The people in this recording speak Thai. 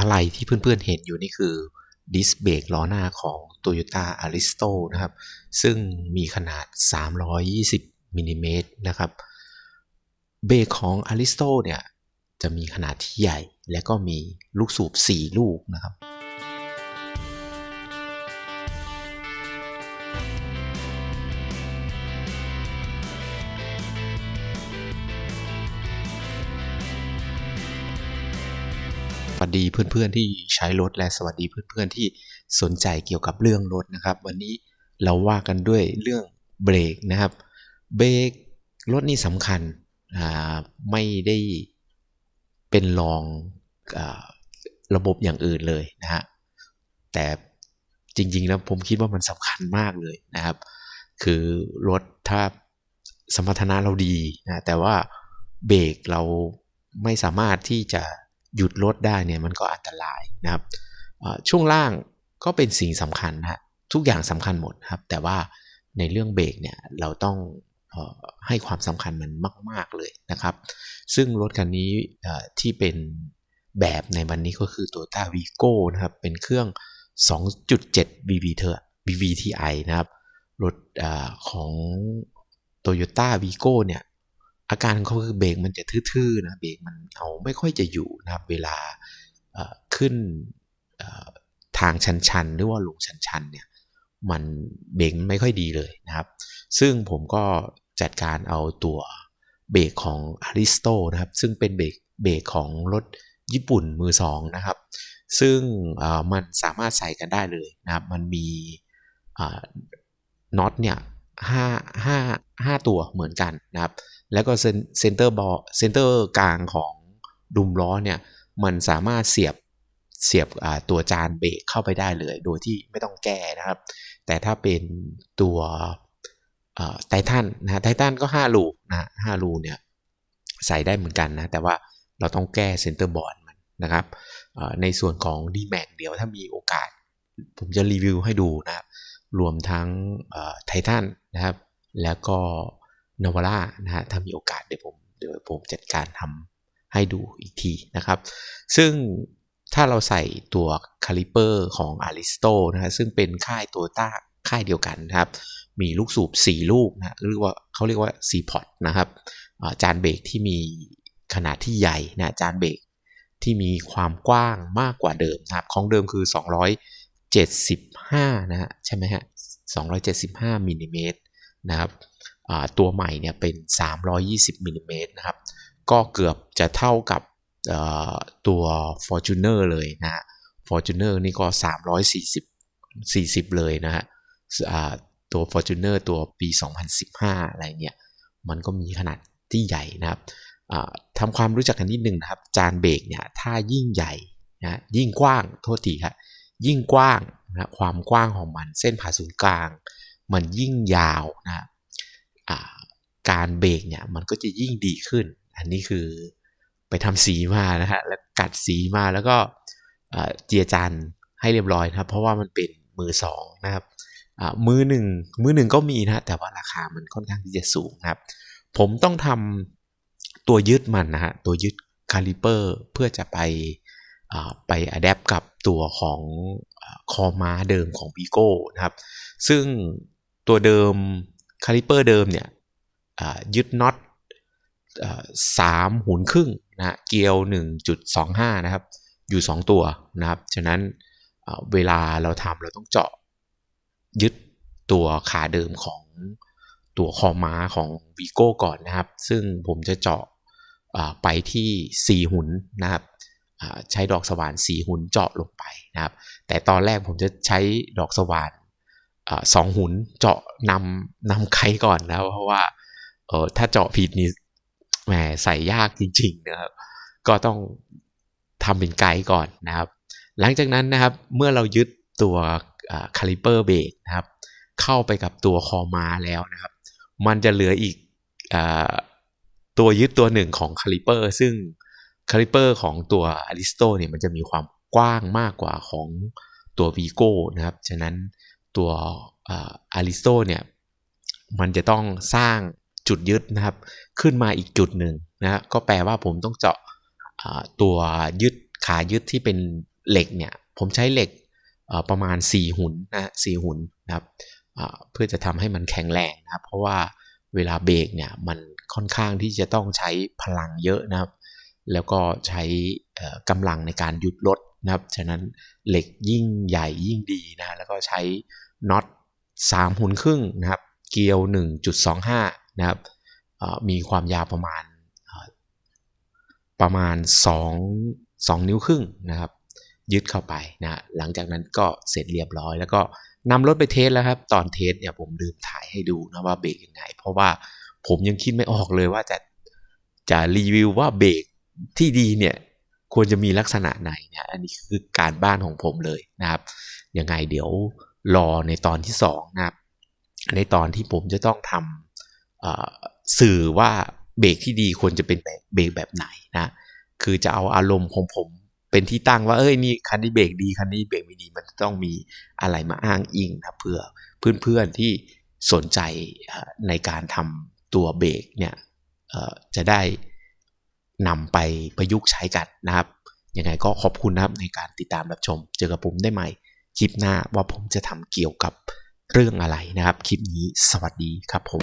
อะไรที่เพื่อนๆเห็นอยู่นี่คือดิสเบรกล้อหน้าของ Toyota Aristo นะครับ ซึ่งมีขนาด 320มิลลิเมตรนะครับ เบรกของ Aristo เนี่ย จะมีขนาดที่ใหญ่ และก็มีลูกสูบ 4 ลูกนะครับ วัสดีเพื่อนๆที่ใช้รถและสวัสดีเพื่อนๆที่สนใจเกี่ยวกับเรื่องรถนะครับ วันนี้เราว่ากันด้วยเรื่องเบรกนะครับเบรกรถนี่สำคัญไม่ได้เป็นรองอระบบอย่างอื่นเลยนะฮะแต่จริงๆแล้วผมคิดว่ามันสำคัญมากเลยนะครับ คือรถถ้าสมรรถนะเราดีนะแต่ว่าเบรกเราไม่สามารถที่จะ หยุดรถได้เนี่ยมันก็อันตรายนะครับช่วงล่างก็เป็นสิ่งสำคัญนะทุกอย่างสำคัญหมดครับ แต่ว่าในเรื่องเบรกเนี่ยเราต้องให้ความสำคัญมันมาก ๆเลยนะครับ ซึ่งรถคันนี้ที่เป็นแบบในวันนี้ก็คือ Toyota Vigo นะครับ เป็นเครื่อง 2.7 VV เธอ VVTi นะครับ รถอของ Toyota Vigo เนี่ย อาการของเขาคือเบรกมันจะทื่อๆนะเบรกมันเอาไม่ค่อยจะอยู่นะครับ เวลาขึ้นทางชันๆ หรือว่าลงชันๆเนี่ยมันเบรกไม่ค่อยดีเลยนะครับ ซึ่งผมก็จัดการเอาตัวเบรกของ Aristo นะครับ ซึ่งเป็นเบรกเบรกของรถญี่ปุ่นมือสองนะครับ ซึ่งมันสามารถใส่กันได้เลยนะครับ มันมีน็อตเนี่ยห้าห้า ห้าตัวเหมือนกันนะครับ แล้วก็เซนเตอร์บอเซนเตอร์กลางของดุมล้อเนี่ยมันสามารถเสียบเสียบตัวจานเบรกเข้าไปได้เลย โดยที่ไม่ต้องแก้นะครับ แต่ถ้าเป็นตัวไททันนะไททันก็5ลูนะห้าลูเนี่ยใส่ได้เหมือนกันนะ แต่ว่าเราต้องแก้เซนเตอร์บอร์ดมันนะครับในส่วนของ d m a x เดี๋ยวถ้ามีโอกาส ผมจะรีวิวให้ดูนะครับรวมทั้งไททันนะครับ แล้วก็นวาร่านะฮะถ้ามีโอกาสเดี๋ยวผมเดี๋ยวผมจัดการทำให้ดูอีกทีนะครับ ซึ่งถ้าเราใส่ตัวคาลิเปอร์ของ Aristo นะฮะซึ่งเป็นค่ายตัวต้าค่ายเดียวกันนะครับ มีลูกสูบ 4 ลูกนะเรียกว่าเขาเรียกว่า4พอตนะครับจานเบรกที่มีขนาดที่ใหญ่นะจานเบรกที่มีความกว้างมากกว่าเดิมนะครับ ของเดิมคือ 275 นะฮะใช่ไหมฮะ275มิลลิเมตร นะครับตัวใหม่เนี่ยเป็น 320มิลลิเมตรนะครับ ก็เกือบจะเท่ากับตัว Fortuner เลยนะฮะ Fortuner นี่ก็ 340 40 เลยนะฮะตัว Fortuner ตัวปี 2015 อะไรเนี่ย มันก็มีขนาดที่ใหญ่นะครับทำความรู้จักกันนิดนึงนะครับ จานเบรกเนี่ย ถ้ายิ่งใหญ่นะยิ่งกว้าง โทษทีครับยิ่งกว้างนะความกว้างของมันเส้นผ่าศูนย์กลาง มันยิ่งยาวนะการเบรกเนี่ยมันก็จะยิ่งดีขึ้น อันนี้คือไปทำสีมานะฮะแล้วกัดสีมาแล้วก็เจียจันให้เรียบร้อยนะครับ เพราะว่ามันเป็นมือสองนะครับมือหนึ่งมือหนึ่งก็มีนะแต่ว่าราคามันค่อนข้างที่จะสูงครับ ผมต้องทำตัวยึดมันนะฮะตัวยึดคาลิเปอร์เพื่อจะไปไปอัดแอปกับตัวของคอม้าเดิมของ v ีโก้นะครับ ซึ่ง ตัวเดิมคาลิเปอร์เดิมเนี่ยยึดน็อตสามหุนครึ่งนะเกียว 1.25 นะครับ อยู่ 2 ตัวนะครับ ฉะนั้นเวลาเราทำเราต้องเจาะยึดตัวขาเดิมของตัวคอม้าของวีโก้ก่อนนะครับ ซึ่งผมจะเจาะไปที่ 4 หุนนะครับใช้ดอกสว่าน 4 หุนเจาะลงไปนะครับ แต่ตอนแรกผมจะใช้ดอกสว่าน สองหุนเจาะนำนำไขก่อนนะเพราะว่าเออถ้าเจาะผิดนี่แหมใส่ยากจริง ๆ นะครับ ก็ต้องทำเป็นไกด์ก่อนนะครับ หลังจากนั้นนะครับเมื่อเรายึดตัวคาลิเปอร์เบรกนะครับ เข้าไปกับตัวคอม้าแล้วนะครับ มันจะเหลืออีกอตัวยึดตัวหนึ่งของคาลิเปอร์ซึ่งคาลิเปอร์ของตัวอริสโตเนี่ยมันจะมีความกว้างมากกว่าของตัววีโก้นะครับ ฉะนั้น ตัวอาริสโตเนี่ยมันจะต้องสร้างจุดยึดนะครับ ขึ้นมาอีกจุดหนึ่งนะก็แปลว่าผมต้องเจาะตัวยึดขายึดที่เป็นเหล็กเนี่ยผมใช้เหล็กประมาณ 4 หุ่นนะสี่หุ่นนะครับเพื่อจะทำให้มันแข็งแรงนะครับ เพราะว่าเวลาเบรกเนี่ยมันค่อนข้างที่จะต้องใช้พลังเยอะนะครับ แล้วก็ใช้เอ่อกำลังในการหยุดรถ นะครับ ฉะนั้นเหล็กยิ่งใหญ่ยิ่งดีนะแล้วก็ใช้น็อต3หุ่นครึ่งนะครับ เกลียว 1.25 นะครับมีความยาวประมาณประมาณ 2 2 นิ้วครึ่งนะครับ ยึดเข้าไปนะหลังจากนั้นก็เสร็จเรียบร้อย แล้วก็นำรถไปเทสแล้วครับ ตอนเทสเนี่ยผมลืมถ่ายให้ดูนะว่าเบรกยังไง เพราะว่าผมยังคิดไม่ออกเลยว่าจะจะรีวิวว่าเบรกที่ดีเนี่ย ควรจะมีลักษณะไหนนะอันนี้คือการบ้านของผมเลยนะครับยังไงเดี๋ยวรอในตอนที่สองนะครับในตอนที่ผมจะต้องทำสื่อว่าเบรกที่ดีควรจะเป็นเบรกแบบไหนนะคือจะเอาอารมณ์ของผมเป็นที่ตั้งว่าเอ้ยนี่คันนี้เบรกดีคันนี้เบรกไม่ดีมันต้องมีอะไรมาอ้างอิงนะเพื่อเพื่อนๆที่สนใจในการทำตัวเบรกเนี่ยจะได้ นำไปประยุกต์ใช้กันนะครับยังไงก็ขอบคุณนะครับในการติดตามรับชม เจอกับผมได้ใหม่คลิปหน้าว่าผมจะทำเกี่ยวกับเรื่องอะไรนะครับ คลิปนี้สวัสดีครับผม